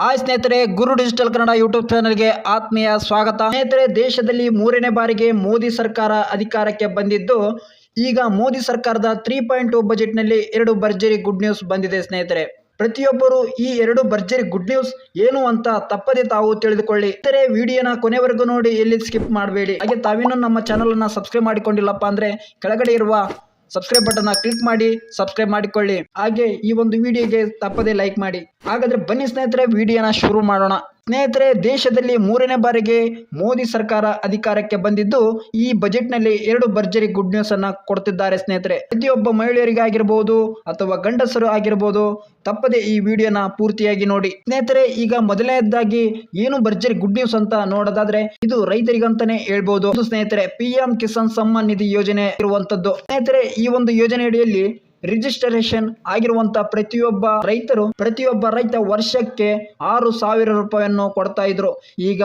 Hi ಸ್ನೇಹಿತರೆ, ಗುರು digital Kannada YouTube ಚಾನಲ್ಗೆ ಆತ್ಮೀಯ ಸ್ವಾಗತ. ಸ್ನೇಹಿತರೆ, ದೇಶದಲ್ಲಿ ಮೂರನೇ ಬಾರಿಗೆ ಮೋದಿ ಸರ್ಕಾರ ಅಧಿಕಾರಕ್ಕೆ ಬಂದಿದ್ದು, ಈಗ ಮೋದಿ ಸರ್ಕಾರದ ತ್ರೀ ಪಾಯಿಂಟ್ ಟು ಬಜೆಟ್ನಲ್ಲಿ ಎರಡು ಭರ್ಜರಿ ಗುಡ್ ನ್ಯೂಸ್ ಬಂದಿದೆ ಸ್ನೇಹಿತರೆ. ಪ್ರತಿಯೊಬ್ಬರು ಈ ಎರಡು ಭರ್ಜರಿ ಗುಡ್ ನ್ಯೂಸ್ ಏನು ಅಂತ ತಪ್ಪದೆ ತಾವು ತಿಳಿದುಕೊಳ್ಳಿ. ಇತರೆ ವಿಡಿಯೋನ ಕೊನೆವರೆಗೂ ನೋಡಿ, ಎಲ್ಲಿ ಸ್ಕಿಪ್ ಮಾಡಬೇಡಿ. ಹಾಗೆ ತಾವಿನೂ ನಮ್ಮ ಚಾನಲನ್ನು ಸಬ್ಸ್ಕ್ರೈಬ್ ಮಾಡಿಕೊಂಡಿಲ್ಲಪ್ಪ ಅಂದ್ರೆ, ಕೆಳಗಡೆ ಇರುವ ಸಬ್ಸ್ಕ್ರೈಬ್ ಬಟನ್ ಕ್ಲಿಕ್ ಮಾಡಿ ಸಬ್ಸ್ಕ್ರೈಬ್ ಮಾಡಿಕೊಳ್ಳಿ. ಹಾಗೆ ಈ ಒಂದು ವಿಡಿಯೋಗೆ ತಪ್ಪದೆ ಲೈಕ್ ಮಾಡಿ. ಹಾಗಾದ್ರೆ ಬನ್ನಿ ಸ್ನೇಹಿತರೆ ವಿಡಿಯೋನ ಶುರು ಮಾಡೋಣ. ಸ್ನೇಹಿತರೆ, ದೇಶದಲ್ಲಿ ಮೂರನೇ ಬಾರಿಗೆ ಮೋದಿ ಸರ್ಕಾರ ಅಧಿಕಾರಕ್ಕೆ ಬಂದಿದ್ದು, ಈ ಬಜೆಟ್ನಲ್ಲಿ ಎರಡು ಭರ್ಜರಿ ಗುಡ್ ನ್ಯೂಸ್ ಅನ್ನ ಕೊಡ್ತಿದ್ದಾರೆ ಸ್ನೇಹಿತರೆ. ಪ್ರತಿಯೊಬ್ಬ ಮಹಿಳೆಯರಿಗಾಗಿರ್ಬೋದು ಅಥವಾ ಗಂಡಸರು ಆಗಿರ್ಬೋದು, ತಪ್ಪದೆ ಈ ವಿಡಿಯೋನ ಪೂರ್ತಿಯಾಗಿ ನೋಡಿ. ಸ್ನೇಹಿತರೆ, ಈಗ ಮೊದಲನೇದಾಗಿ ಏನು ಭರ್ಜರಿ ಗುಡ್ ನ್ಯೂಸ್ ಅಂತ ನೋಡೋದಾದ್ರೆ, ಇದು ರೈತರಿಗಂತಾನೆ ಹೇಳ್ಬೋದು. ಸ್ನೇಹಿತರೆ ಪಿ ಎಂ ಕಿಸಾನ್ ಸಮ್ಮಾನ್ ನಿಧಿ ಯೋಜನೆ ಇರುವಂತದ್ದು. ಸ್ನೇಹಿತರೆ, ಈ ಒಂದು ಯೋಜನೆ ಅಡಿಯಲ್ಲಿ ರಿಜಿಸ್ಟರೇಷನ್ ಆಗಿರುವಂತ ಪ್ರತಿಯೊಬ್ಬ ರೈತರು, ಪ್ರತಿಯೊಬ್ಬ ರೈತ ವರ್ಷಕ್ಕೆ ಆರು ಸಾವಿರ ರೂಪಾಯಿಯನ್ನು ಕೊಡ್ತಾ ಇದ್ರು. ಈಗ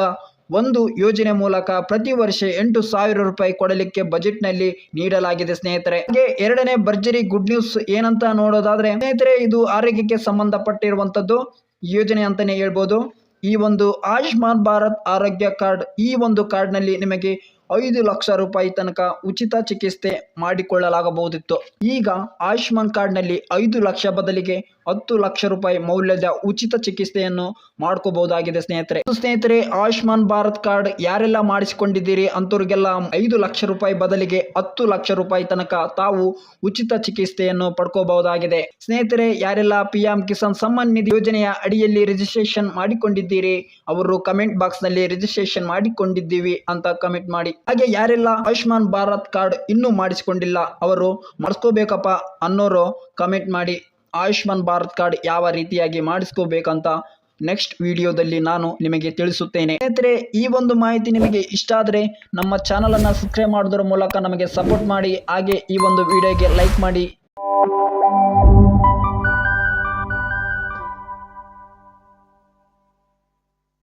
ಒಂದು ಯೋಜನೆ ಮೂಲಕ ಪ್ರತಿ ವರ್ಷ ಎಂಟು ಸಾವಿರ ರೂಪಾಯಿ ಕೊಡಲಿಕ್ಕೆ ಬಜೆಟ್ನಲ್ಲಿ ನೀಡಲಾಗಿದೆ ಸ್ನೇಹಿತರೆ. ಹಾಗೆ ಎರಡನೇ ಭರ್ಜರಿ ಗುಡ್ ನ್ಯೂಸ್ ಏನಂತ ನೋಡೋದಾದ್ರೆ, ಸ್ನೇಹಿತರೆ, ಇದು ಆರೋಗ್ಯಕ್ಕೆ ಸಂಬಂಧಪಟ್ಟಿರುವಂತದ್ದು ಯೋಜನೆ ಅಂತಾನೆ ಹೇಳ್ಬೋದು. ಈ ಒಂದು ಆಯುಷ್ಮಾನ್ ಭಾರತ್ ಆರೋಗ್ಯ ಕಾರ್ಡ್ ಈ ಒಂದು ಕಾರ್ಡ್ನಲ್ಲಿ ನಿಮಗೆ ಐದು ಲಕ್ಷ ರೂಪಾಯಿ ತನಕ ಉಚಿತ ಚಿಕಿತ್ಸೆ ಮಾಡಿಕೊಳ್ಳಲಾಗಬಹುದಿತ್ತು. ಈಗ ಆಯುಷ್ಮಾನ್ ಕಾರ್ಡ್ನಲ್ಲಿ ಐದು ಲಕ್ಷ ಬದಲಿಗೆ ಹತ್ತು ಲಕ್ಷ ರೂಪಾಯಿ ಮೌಲ್ಯದ ಉಚಿತ ಚಿಕಿತ್ಸೆಯನ್ನು ಮಾಡ್ಕೋಬಹುದಾಗಿದೆ ಸ್ನೇಹಿತರೆ. ಸ್ನೇಹಿತರೆ, ಆಯುಷ್ಮಾನ್ ಭಾರತ್ ಕಾರ್ಡ್ ಯಾರೆಲ್ಲ ಮಾಡಿಸಿಕೊಂಡಿದ್ದೀರಿ ಅಂತವ್ರಿಗೆಲ್ಲ ಐದು ಲಕ್ಷ ರೂಪಾಯಿ ಬದಲಿಗೆ ಹತ್ತು ಲಕ್ಷ ರೂಪಾಯಿ ತನಕ ತಾವು ಉಚಿತ ಚಿಕಿತ್ಸೆಯನ್ನು ಪಡ್ಕೋಬಹುದಾಗಿದೆ. ಸ್ನೇಹಿತರೆ, ಯಾರೆಲ್ಲ ಪಿ ಎಂ ಕಿಸಾನ್ ಸಮ್ಮಾನ್ ನಿಧಿ ಯೋಜನೆಯ ಅಡಿಯಲ್ಲಿ ರಿಜಿಸ್ಟ್ರೇಷನ್ ಮಾಡಿಕೊಂಡಿದ್ದೀರಿ, ಅವರು ಕಮೆಂಟ್ ಬಾಕ್ಸ್ನಲ್ಲಿ ರಿಜಿಸ್ಟ್ರೇಷನ್ ಮಾಡಿಕೊಂಡಿದ್ದೀವಿ ಅಂತ ಕಮೆಂಟ್ ಮಾಡಿ. ಹಾಗೆ ಯಾರೆಲ್ಲ ಆಯುಷ್ಮಾನ್ ಭಾರತ್ ಕಾರ್ಡ್ ಇನ್ನೂ ಮಾಡಿಸಿಕೊಂಡಿಲ್ಲ, ಅವರು ಮಾಡಿಸ್ಕೋಬೇಕಪ್ಪ ಅನ್ನೋರು ಕಮೆಂಟ್ ಮಾಡಿ ಆಯುಷ್ಮಾನ್ ಭಾರತ್ ಕಾರ್ಡ್ ಯಾವ ರೀತಿಯಾಗಿ ಮಾಡಿಸ್ಕೋಬೇಕಂತ ನೆಕ್ಸ್ಟ್ ವಿಡಿಯೋದಲ್ಲಿ ನಾನು ನಿಮಗೆ ತಿಳಿಸುತ್ತೇನೆ. ಸ್ನೇಹಿತರೆ, ಈ ಒಂದು ಮಾಹಿತಿ ನಿಮಗೆ ಇಷ್ಟ ಆದರೆ ನಮ್ಮ ಚಾನಲನ್ನು ಸಬ್ಸ್ಕ್ರೈಬ್ ಮಾಡೋದ್ರ ಮೂಲಕ ನಮಗೆ ಸಪೋರ್ಟ್ ಮಾಡಿ, ಹಾಗೆ ಈ ಒಂದು ವಿಡಿಯೋಗೆ ಲೈಕ್ ಮಾಡಿ.